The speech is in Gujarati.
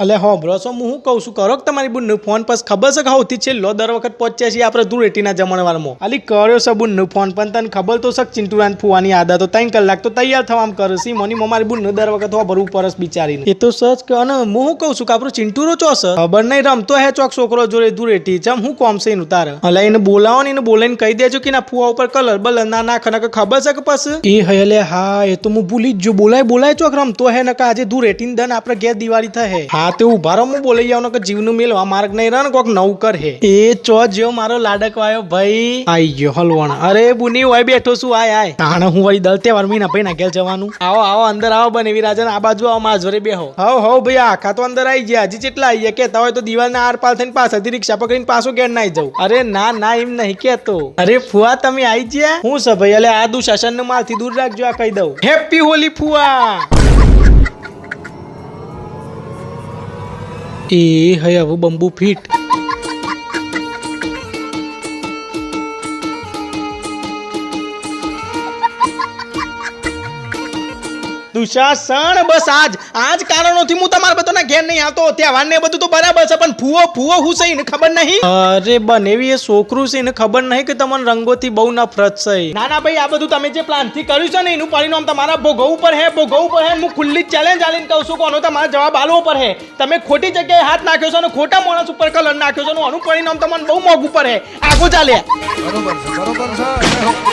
અલે હો, બ્રો સો હું શું કહું છું? કરો કે તમારી બુન ફોન પર ખબર છે સૌથી છેલ્લો દર વખત પહોંચ્યા છીએ આપણે ધૂળેટીના જમણવારમાં? અલી, કર્યો છે બુન ફોન, પણ તને ખબર તો છે કે ચિંટુરાન ફુવાની આદત ત્રણ કલાક તો તૈયાર થવામાં કરે છે. મોની મારી બુન દર વખત ભરવું પરસ બિચારીને. એ તો સચ કે, અને હું શું કહું છું કે આપણો ચિંટુરો ચો છે? ખબર નહીં, રમતો હે ચોક છોકરો જોડે ધૂળેટી, ચમ હું કોમ છે એનું તારે? અલે, એને બોલાવો ને એને બોલાવીને કહી દેજો કે ના ફુવા ઉપર કલર બલ ના ના ને ખબર છે કે પછી એ હે હા, એ તો હું ભૂલી જ જો. બોલાય બોલાય ચોક રમતો હે નકા આજે આજે ધૂળેટીને દન આપણે ઘેર દિવાળી થાય હા તે ઊભા રહો હું બોલાઈ જાવ કે જીવનું મેલવા માર્ગ નહીં રહે ને કોક નવું કર હે. એ ચો જેવો મારો લાડકવાયો ભાઈ. આઈ ગયો હલવાણ. અરે બુની હોય બેઠો છું આય આય. તાણે હું વળી દલતે તહેવાર મહિના ભાઈ ના ઘેર જવાનું. આવો આવો અંદર આવો બને વિરાજન. આ બાજુ આવો મારા જોડે બેહો. હવ હવ ભાઈ આખા તો અંદર આવી ગયા. હજી કેટલા આવી ગયા કેતા હોય તો દિવાળના આર પાર થઈને પાછળથી રિક્ષા પકડીને પાછું ઘેર નાઈ જવું અરે ના ના એમ નહીં કેતો અરે ફુવા તમે આવી ગયા? હું છે ભાઈ એટલે આ દુશાસનનું મારથી દૂર રાખજો આ કહી દઉં. હેપી હોલી ફુવા! એ હે હવે બંબુ ફીટ દુશાસન બસ આજ આજ કારણોથી હું તમારા બધાના ઘેર નહીં આવતો. તહેવાર ને બધું તો બરાબર છે પણ ફૂવો ફુવો હું છે એને ખબર નહીં? અરે બનેવી એ છોકરું છે એને ખબર નહીં કે તમને રંગોથી બહુ નફરત છે. ના ના ભાઈ આ બધું તમે જે પ્લાનથી કર્યું છે ને એનું પરિણામ તમારા ભોગવ ઉપર હે ભોગવ પર હે. હું ખુલ્લી ચેલેન્જ આલીને કહું છું કોનો તમારો જવાબ આલો ઉપર હે. તમે ખોટી જગ્યાએ હાથ નાખ્યો છે અને ખોટા માણસ ઉપર કલર નાખ્યો છે અને આનું પરિણામ તમને બહુ મોગ પર હે. આગો ચાલે બરોબર છે બરોબર છે.